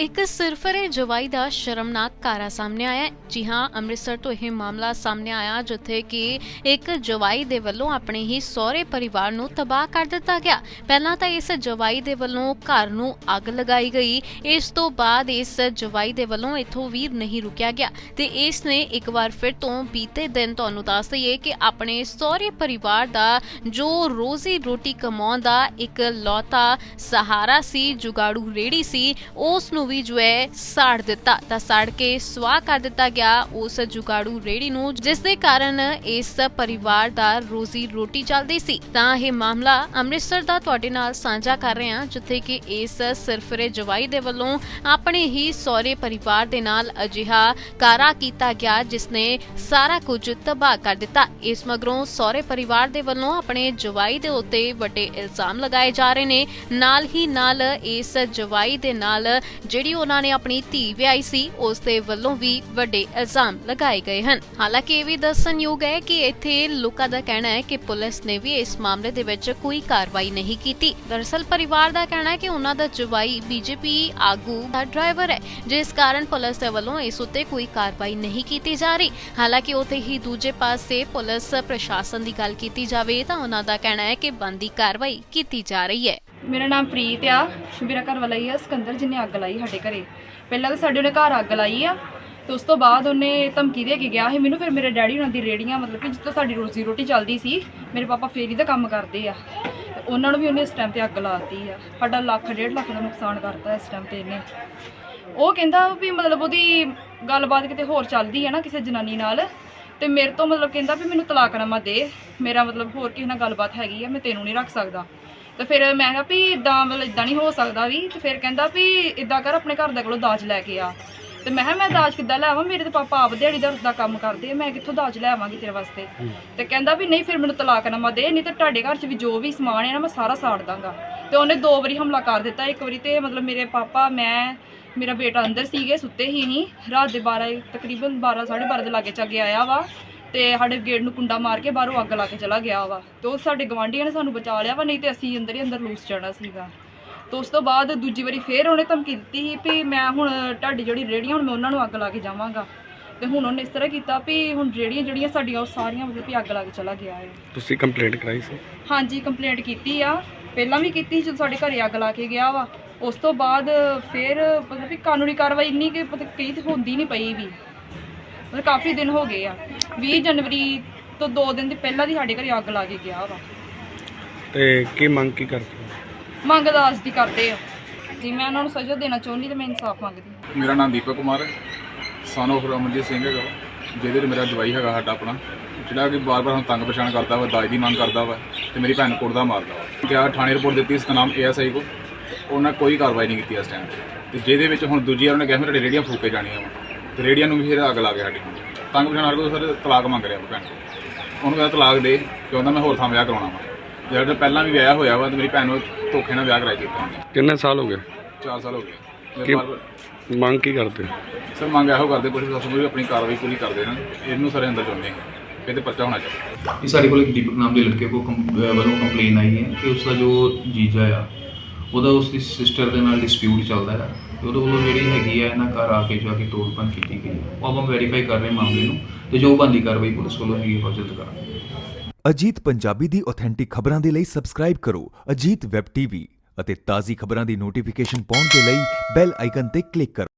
ਇੱਕ ਸਿਰਫਰੇ ਜਵਾਈ ਦਾ ਸ਼ਰਮਨਾਕ ਕਾਰਾ ਸਾਹਮਣੇ ਆਇਆ ਜੀ ਹਾਂ, ਅੰਮ੍ਰਿਤਸਰ ਤੋਂ ਇਹ ਮਾਮਲਾ ਸਾਹਮਣੇ ਆਇਆ, ਜਿੱਥੇ ਕਿ ਇੱਕ ਜਵਾਈ ਦੇ ਵੱਲੋਂ ਆਪਣੇ ਹੀ ਸਹੁਰੇ ਪਰਿਵਾਰ ਨੂੰ ਤਬਾਹ ਕਰ ਦਿੱਤਾ ਗਿਆ। ਪਹਿਲਾਂ ਤਾਂ ਇਸ ਜਵਾਈ ਦੇ ਵੱਲੋਂ ਘਰ ਨੂੰ ਅੱਗ ਲਗਾਈ ਗਈ। ਇਸ ਤੋਂ ਬਾਅਦ ਇਸ ਜਵਾਈ ਦੇ ਵੱਲੋਂ ਇਥੋਂ ਵੀ ਨਹੀਂ ਰੁਕਿਆ ਗਿਆ। ਤੇ ਇਸ ਨੇ ਇੱਕ ਵਾਰ ਫਿਰ ਤੋਂ ਬੀਤੇ ਦਿਨ ਤੁਹਾਨੂੰ ਦੱਸ ਦਈਏ ਕਿ ਆਪਣੇ ਸਹੁਰੇ ਪਰਿਵਾਰ ਦਾ ਜੋ ਰੋਜ਼ੀ ਰੋਟੀ ਕਮਾਉਣ ਦਾ ਇੱਕ ਲੌਤਾ ਸਹਾਰਾ ਸੀ, ਜੁਗਾੜੂ ਰੇੜੀ ਸੀ, ਉਸ ਨੂੰ ਵੀ ਜੋ ਹੈ ਸਾੜ ਦਿੱਤਾ, ਤਾਂ ਸਾੜ ਕੇ ਸਵਾਹ ਕਰ ਦਿੱਤਾ ਗਿਆ ਉਸ ਜੁਗਾੜੂ ਰੇੜੀ ਨੂੰ ਜਿਸ ਦੇ ਕਾਰਨ ਇਸ ਪਰਿਵਾਰ ਦਾ ਰੋਜ਼ੀ ਰੋਟੀ ਚੱਲਦੀ ਸੀ। ਤਾਂ ਇਹ ਮਾਮਲਾ ਅੰਮ੍ਰਿਤਸਰ ਦਾ ਤੁਹਾਡੇ ਨਾਲ ਸਾਂਝਾ ਕਰ ਰਹੇ ਹਾਂ, ਜਿੱਥੇ ਕਿ ਇਸ ਸਿਰਫਰੇ ਜਵਾਈ ਦੇ ਵੱਲੋਂ ਆਪਣੇ ਹੀ ਸਹੁਰੇ ਪਰਿਵਾਰ ਦੇ ਨਾਲ ਅਜਿਹਾ ਕਾਰਾ ਕੀਤਾ ਗਿਆ ਜਿਸ ਨੇ ਸਾਰਾ ਕੁਝ ਤਬਾਹ ਕਰ ਦਿੱਤਾ। ਇਸ ਮਗਰੋਂ ਸਹੁਰੇ ਪਰਿਵਾਰ ਦੇ ਵੱਲੋਂ ਆਪਣੇ ਜਵਾਈ ਦੇ ਉੱਤੇ ਵੱਡੇ ਇਲਜ਼ਾਮ ਲਗਾਏ ਜਾ ਰਹੇ ਨੇ। ਨਾਲ ਹੀ ਨਾਲ ਇਸ ਜਵਾਈ ਦੇ ਨਾਲ ਜਿਹੜੀ ਉਹਨਾਂ ਨੇ ਆਪਣੀ ਧੀ ਵਿਆਹੀ ਸੀ, ਉਸ ਦੇ ਵੱਲੋਂ ਵੀ ਵੱਡੇ ਇਲਜ਼ਾਮ ਲਗਾਏ ਗਏ ਹਨ। ਹਾਲਾਂਕਿ ਇਹ ਵੀ ਦੱਸਣਯੋਗ ਹੈ ਕਿ ਇੱਥੇ ਲੋਕਾਂ ਦਾ ਕਹਿਣਾ ਹੈ ਕਿ ਪੁਲਿਸ ਨੇ ਵੀ ਇਸ ਮਾਮਲੇ ਦੇ ਵਿੱਚ ਕੋਈ ਕਾਰਵਾਈ ਨਹੀਂ ਕੀਤੀ। ਦਰਅਸਲ ਪਰਿਵਾਰ ਦਾ ਕਹਿਣਾ ਹੈ ਕਿ ਉਹਨਾਂ ਦਾ ਜਵਾਈ ਬੀਜੇਪੀ ਆਗੂ ਦਾ ਡਰਾਈਵਰ ਹੈ, ਜਿਸ ਕਾਰਨ ਪੁਲਿਸ ਦੇ ਵੱਲੋਂ ਇਸ ਉੱਤੇ ਕੋਈ ਕਾਰਵਾਈ ਨਹੀਂ ਕੀਤੀ ਜਾ ਰਹੀ। ਹਾਲਾਂਕਿ ਉੱਥੇ ਹੀ ਦੂਜੇ ਪਾਸੇ ਪੁਲਿਸ ਪ੍ਰਸ਼ਾਸਨ ਦੀ ਗੱਲ ਕੀਤੀ ਜਾਵੇ ਤਾਂ ਉਹਨਾਂ ਦਾ ਕਹਿਣਾ ਹੈ ਕਿ ਬੰਦੀ ਕਾਰਵਾਈ ਕੀਤੀ ਜਾ ਰਹੀ ਹੈ। ਮੇਰਾ ਨਾਮ ਪ੍ਰੀਤ ਆ। ਮੇਰਾ ਘਰ ਵਾਲਾ ਹੀ ਆ, ਸਿਕੰਦਰ ਜਿਹਨੇ ਅੱਗ ਲਾਈ ਸਾਡੇ ਘਰੇ। ਪਹਿਲਾਂ ਤਾਂ ਸਾਡੇ ਉਹਨੇ ਘਰ ਅੱਗ ਲਾਈ ਆ, ਤੇ ਉਸ ਤੋਂ ਬਾਅਦ ਉਹਨੇ ਧਮਕੀ ਦੇ ਕੇ ਗਿਆ ਸੀ ਮੈਨੂੰ, ਫਿਰ ਮੇਰੇ ਡੈਡੀ ਉਹਨਾਂ ਦੀ ਰੇੜੀਆਂ ਮਤਲਬ ਕਿ ਜਿੱਥੋਂ ਸਾਡੀ ਰੋਜ਼ੀ ਰੋਟੀ ਚੱਲਦੀ ਸੀ, ਮੇਰੇ ਪਾਪਾ ਫੇਰੀ ਦਾ ਕੰਮ ਕਰਦੇ ਆ। ਤੇ ਉਹਨਾਂ ਨੂੰ ਵੀ ਉਹਨੇ ਇਸ ਟਾਈਮ ਤੇ ਅੱਗ ਲਾਤੀ ਆ। ਸਾਡਾ ਲੱਖ, ਡੇਢ ਲੱਖ ਦਾ ਨੁਕਸਾਨ ਕਰਤਾ ਇਸ ਟਾਈਮ ਤੇ ਇਹਨੇ। ਉਹ ਕਹਿੰਦਾ ਵੀ ਮਤਲਬ ਉਹਦੀ ਗੱਲਬਾਤ ਕਿਤੇ ਹੋਰ ਚੱਲਦੀ ਹੈ ਨਾ ਕਿਸੇ ਜਨਾਨੀ ਨਾਲ, ਤੇ ਮੇਰੇ ਤੋਂ ਮਤਲਬ ਕਹਿੰਦਾ ਵੀ ਮੈਨੂੰ ਤਲਾਕਨਾਮਾ ਦੇ। ਮੇਰਾ ਮਤਲਬ ਹੋਰ ਕਿਸੇ ਨਾਲ ਗੱਲਬਾਤ ਹੈਗੀ ਆ, ਮੈਂ ਤੈਨੂੰ ਨਹੀਂ ਰੱਖ ਸਕਦਾ। ਤੇ ਫਿਰ ਮੈਂ ਕਿਹਾ ਵੀ ਇਦਾਂ ਮਤਲਬ ਇਦਾਂ ਨਹੀਂ ਹੋ ਸਕਦਾ ਵੀ ਤੇ ਫਿਰ ਕਹਿੰਦਾ ਵੀ ਇਦਾਂ ਕਰ ਆਪਣੇ ਘਰ ਦੇ ਕੋਲੋਂ ਦਾਜ ਲੈ ਕੇ ਆ। ਤੇ ਮੈਂ ਕਿਹਾ ਮੈਂ ਦਾਜ ਕਿੱਦਾਂ ਲੈ ਆਵਾਂ ਮੇਰੇ ਤੇ ਪਾਪਾ ਆਪ ਦਿਹਾੜੀ ਦਾ ਦਾ ਕੰਮ ਕਰਦੇ ਆ ਮੈਂ ਕਿੱਥੋਂ ਦਾਜ ਲੈ ਆਵਾਂਗੀ ਤੇਰੇ ਵਾਸਤੇ? ਤੇ ਕਹਿੰਦਾ ਵੀ ਨਹੀਂ ਫਿਰ ਮੈਨੂੰ ਤਲਾਕਨਾਮਾ ਦੇ ਨਹੀਂ ਤੇ ਤੁਹਾਡੇ ਘਰ 'ਚ ਵੀ ਜੋ ਵੀ ਸਮਾਨ ਹੈ ਨਾ ਮੈਂ ਸਾਰਾ ਸਾੜ ਦਾਂਗਾ। ਤੇ ਉਹਨੇ ਦੋ ਵਾਰੀ ਹਮਲਾ ਕਰ ਦਿੱਤਾ ਇੱਕ ਵਾਰੀ ਤੇ ਮਤਲਬ ਮੇਰੇ ਪਾਪਾ ਮੈਂ ਮੇਰਾ ਬੇਟਾ ਅੰਦਰ ਸੀਗੇ ਸੁੱਤੇ ਹੀ ਨਹੀਂ। ਰਾਤ ਦੇ 12 ਤਕਰੀਬਨ 12 12:30 ਦੇ ਲਾਗੇ ਚੱਗੇ ਆਇਆ ਵਾ। ਤੇ ਸਾਡੇ ਗੇਟ ਨੂੰ ਕੁੰਡਾ ਮਾਰ ਕੇ ਬਾਹਰੋਂ ਅੱਗ ਲਾ ਕੇ ਚਲਾ ਗਿਆ ਵਾ ਤੇ ਉਹ ਸਾਡੇ ਗਵਾਂਢੀਆਂ ਨੇ ਸਾਨੂੰ ਬਚਾ ਲਿਆ ਵਾ ਨਹੀਂ ਤੇ ਅਸੀਂ ਅੰਦਰ ਹੀ ਅੰਦਰ ਲੂਸ ਜਾਣਾ ਸੀਗਾ। ਤੇ ਉਸ ਤੋਂ ਬਾਅਦ ਦੂਜੀ ਵਾਰੀ ਫੇਰ ਉਹਨੇ ਧਮਕੀ ਦਿੱਤੀ ਸੀ ਵੀ ਮੈਂ ਹੁਣ ਤੁਹਾਡੀ ਜਿਹੜੀ ਰੇੜੀਆਂ ਹੁਣ ਮੈਂ ਉਹਨਾਂ ਨੂੰ ਅੱਗ ਲਾ ਕੇ ਜਾਵਾਂਗਾ। ਤੇ ਹੁਣ ਉਹਨੇ ਇਸ ਤਰ੍ਹਾਂ ਕੀਤਾ ਵੀ ਹੁਣ ਰੇੜੀਆਂ ਜਿਹੜੀਆਂ ਸਾਡੀਆਂ ਉਹ ਸਾਰੀਆਂ ਮਤਲਬ ਵੀ ਅੱਗ ਲਾ ਕੇ ਚਲਾ ਗਿਆ ਹੈ। ਤੁਸੀਂ ਕੰਪਲੇਂਟ ਕਰਾਈ ਸੀ? ਹਾਂਜੀ ਕੰਪਲੇਂਟ ਕੀਤੀ ਆ। ਪਹਿਲਾਂ ਵੀ ਕੀਤੀ ਸੀ ਜਦੋਂ ਸਾਡੇ ਘਰੇ ਅੱਗ ਲਾ ਕੇ ਗਿਆ ਵਾ। ਉਸ ਤੋਂ ਬਾਅਦ ਫਿਰ ਮਤਲਬ ਵੀ ਕਾਨੂੰਨੀ ਕਾਰਵਾਈ ਇੰਨੀ ਕਿ ਪਤਾ ਕਈ ਤੇ ਹੁੰਦੀ ਨਹੀਂ ਪਈ ਵੀ। ਮਤਲਬ ਕਾਫੀ ਦਿਨ ਹੋ ਗਏ ਆ। 20 ਜਨਵਰੀ ਤੋਂ 2 ਦਿਨ ਦੀ ਪਹਿਲਾਂ ਦੀ ਸਾਡੇ ਘਰੇ ਅੱਗ ਲਾ ਕੇ ਗਿਆ ਵਾ। ਤੇ ਕੀ ਮੰਗ ਕੀ ਕਰਦੇ ਹੋ? ਮੰਗ ਦਾਸ ਦੀ ਕਰਦੇ ਆ। ਜੀ ਮੈਂ ਉਹਨਾਂ ਨੂੰ ਸਜ਼ਾ ਦੇਣਾ ਚਾਹੁੰਦੀ ਤੇ ਮੈਂ ਇਨਸਾਫ ਮੰਗਦੀ। ਮੇਰਾ ਨਾਮ ਦੀਪਕ ਕੁਮਾਰ ਹੈ। ਸਨ of ਰਮਨਜੀਤ ਸਿੰਘ ਹੈਗਾ ਵਾ, ਜਿਹਦੇ 'ਚ ਮੇਰਾ ਜਵਾਈ ਹੈਗਾ ਸਾਡਾ ਆਪਣਾ। ਜਿਹੜਾ ਕਿ ਬਾਰ-ਬਾਰ ਹੁਣ ਤੰਗ ਪਛਾਣ ਕਰਦਾ ਵਾ ਦਾਜ ਦੀ ਮੰਗ ਕਰਦਾ ਵਾ ਤੇ ਮੇਰੀ ਭੈਣ ਕੁੱਟਦਾ ਮਾਰਦਾ ਵਾ। ਕਿਹਾ ਥਾਣੇ ਰਿਪੋਰਟ ਦਿੱਤੀ ਸਤਨਾਮ ਏਐਸਆਈ ਕੋ ਉਹਨਾਂ ਕੋਈ ਕਾਰਵਾਈ ਨਹੀਂ ਕੀਤੀ ਇਸ ਟਾਈਮ ਤੇ। ਜਿਹਦੇ ਵਿੱਚ ਹੁਣ ਦੂਜੀ ਵਾਰ ਉਹਨੇ ਕਿਹਾ ਮੈਂ ਤੁਹਾਡੀ ਰੇੜੀਆਂ ਫੂਕੇ ਜਾਣੀਆਂ ਵਾ। ਤੇ ਰੇੜੀਆਂ ਨੂੰ ਵੀ ਫਿਰ ਅੱਗ ਲਾ ਗਿਆ ਸਾਡੀ ਤੰਗ ਪਛਾਣ ਕਰਕੇ ਸਰ ਤਲਾਕ ਮੰਗ ਰਿਹਾ ਵਾ ਭੈਣ ਤੋਂ ਉਹਨੂੰ ਕਹਿੰਦਾ ਤਲਾਕ ਦੇ ਕਹਿੰਦਾ ਮੈਂ ਹੋਰ ਥਾਂ ਵਿਆਹ ਕਰਾਉਣਾ ਵਾ। ਜਿਹੜਾ ਪਹਿਲਾਂ ਵੀ ਵਿਆਹ ਹੋਇਆ ਵਾ ਤੇ ਮੇਰੀ ਭੈਣ ਨੂੰ ਧੋਖੇ ਨਾਲ ਵਿਆਹ ਕਰਾਈ ਕੀਤਾ ਉਹਨੇ। ਕਿੰਨੇ ਸਾਲ ਹੋ ਗਏ? 4 ਸਾਲ ਹੋ ਗਏ। ਕਿ- ਬਾਰ-ਬਾਰ ਮੰਗ ਕੀ ਕਰਦੇ? ਸਰ ਮੰਗ ਇਹੋ ਕਰਦੇ ਪੁਲਿਸ ਪ੍ਰਸ਼ਾਸਨ ਨੂੰ ਵੀ ਆਪਣੀ ਕਾਰਵਾਈ ਪੂਰੀ ਕਰ ਦੇਣ ਇਹਨੂੰ ਸਾਰੇ ਅੰਦਰ ਹਾਂ ਇਹਦੇ ਪਰਚਾ ਹੋਣਾ ਚਾਹੀਦਾ। ਇਹ ਸਾਡੇ ਕੋਲ ਇੱਕ ਦੀਪਕ ਨਾਮ ਦੇ ਲੜਕੇ ਕੋ ਕੰਪ- ਅਹ ਵੱਲੋਂ ਕੰਪਲੇਨ ਆਈ ਹੈ ਕਿ ਉਸ ਦਾ ਜੋ ਜੀਜਾ ਆ ਉਹਦਾ ਉਸ ਦੀ ਸਿਸਟਰ ਦੇ ਨਾਲ ਡਿਸਪਿਊਟ ਚੱਲਦਾ ਹੈ ਤੇ ਉਹਦੇ ਵੱਲੋਂ ਜਿਹੜੀ ਹੈਗੀ ਹੈ ਇਹਨਾਂ ਘਰ ਆ ਕੇ ਜਾ ਕੇ ਤੋੜਪਨ ਕੀਤੀ ਗਈ ਹੈ। ਉਹ ਆਪਾਂ ਵੈਰੀਫਾਈ ਕਰ ਰਹੇ ਮਾਮਲੇ ਨੂੰ ਤੇ ਜੋ ਬਣਦੀ ਕਾਰਵਾਈ ਪੁਲਿਸ ਵੱਲੋਂ ਹੈਗੀ ਉਹ ਜਲਦ ਕਰਾਂਗੇ ਅਜੀਤ ਪੰਜਾਬੀ ਦੀ ਆਥੈਂਟਿਕ ਖਬਰਾਂ ਦੇ ਲਈ ਸਬਸਕ੍ਰਾਈਬ ਕਰੋ ਅਜੀਤ ਵੈਬ ਟੀਵੀ ਅਤੇ ਤਾਜ਼ੀ ਖਬਰਾਂ ਦੀ ਨੋਟੀਫਿਕੇਸ਼ਨ ਪਾਉਣ ਦੇ ਲਈ ਬੈਲ ਆਈਕਨ ਤੇ ਕਲਿੱਕ ਕਰੋ।